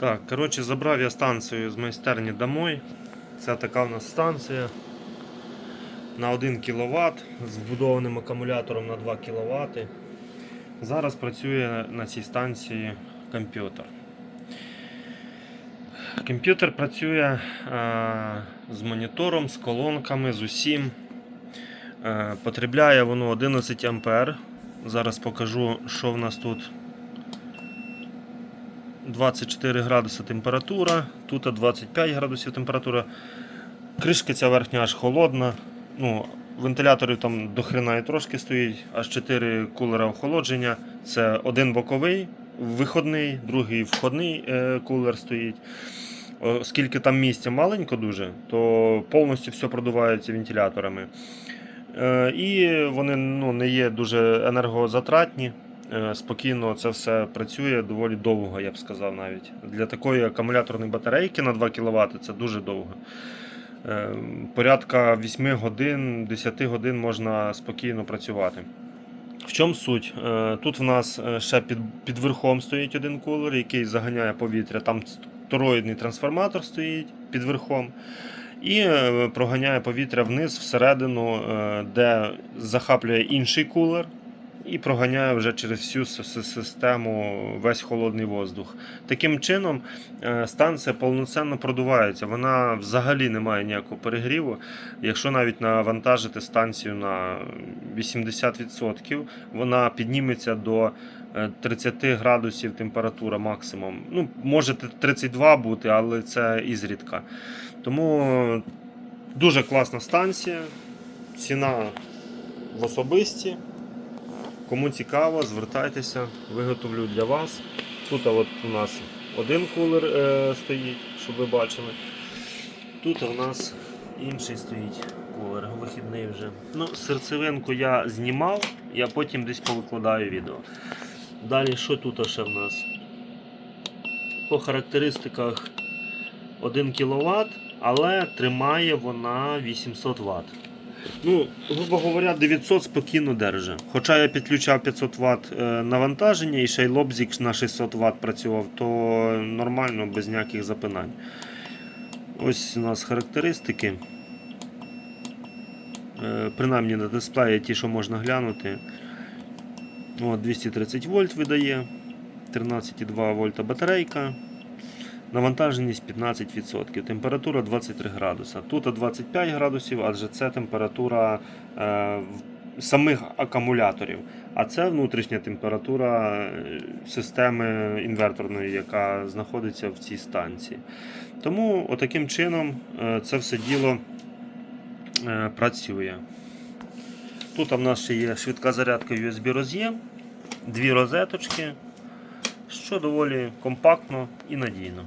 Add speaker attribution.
Speaker 1: Так, коротше, забрав я станцію з майстерні домой. Це така в нас станція на 1 кВт з вбудованим акумулятором на 2 кВт. Зараз працює на цій станції комп'ютер. Комп'ютер працює е, з монітором, з колонками, з усім. Е, потребляє воно 11 А. Зараз покажу, що в нас тут. 24 градуси температура, тут 25 градусів температура. Кришка ця верхня аж холодна. Ну, вентиляторів там до хрена і трошки стоїть, аж 4 кулера охолодження. Це один боковий, виходний, другий входний е, кулер стоїть. Оскільки там місця маленько дуже, то повністю все продувається вентиляторами. Е, і вони ну, не є дуже енергозатратні. Е, Спокійно це все працює доволі довго, я б сказав навіть. Для такої акумуляторної батарейки на 2 кВт це дуже довго. Е, Порядка 8 годин, 10 годин можна спокійно працювати. В чому суть? Е, Тут в нас ще під, під верхом стоїть один кулер, який заганяє повітря. Там тороїдний трансформатор стоїть під верхом. І проганяє повітря вниз всередину, де захаплює інший кулер, і проганяє вже через всю систему весь холодний воздух. Таким чином, е, станція повноцінно продувається. Вона взагалі не має ніякого перегріву. Якщо навіть навантажити станцію на 80%, вона підніметься до е, 30 градусів температура максимум. Ну, може 32 бути, але це ізрідка. Тому дуже класна станція. Ціна в особисті. Кому цікаво, звертайтеся, виготовлю для вас. Тут от у нас один кулер е, стоїть, щоб ви бачили. Тут у нас інший стоїть кулер, вихідний вже. Ну, серцевинку я знімав, я потім десь повикладаю відео. Далі, що тут ще в нас? По характеристиках 1 кВт, але тримає вона 800 Вт. Ну, грубо говоря, 900 спокійно держить. Хоча я підключав 500 Вт е, навантаження і ще й лобзик на 600 Вт працював, то нормально, без ніяких запинань. Ось у нас характеристики. Е, Принаймні на дисплеї ті, що можна глянути. О, 230 вольт видає, 13,2 вольта батарейка. Навантаженість 15%, температура 23 градуса. Тут 25 градусів, адже це температура е, самих акумуляторів. А це внутрішня температура е, системи інверторної, яка знаходиться в цій станції. Тому отаким чином е, це все діло е, працює. Тут в нас ще є швидка зарядка USB роз'єм, дві розеточки, що доволі компактно і надійно.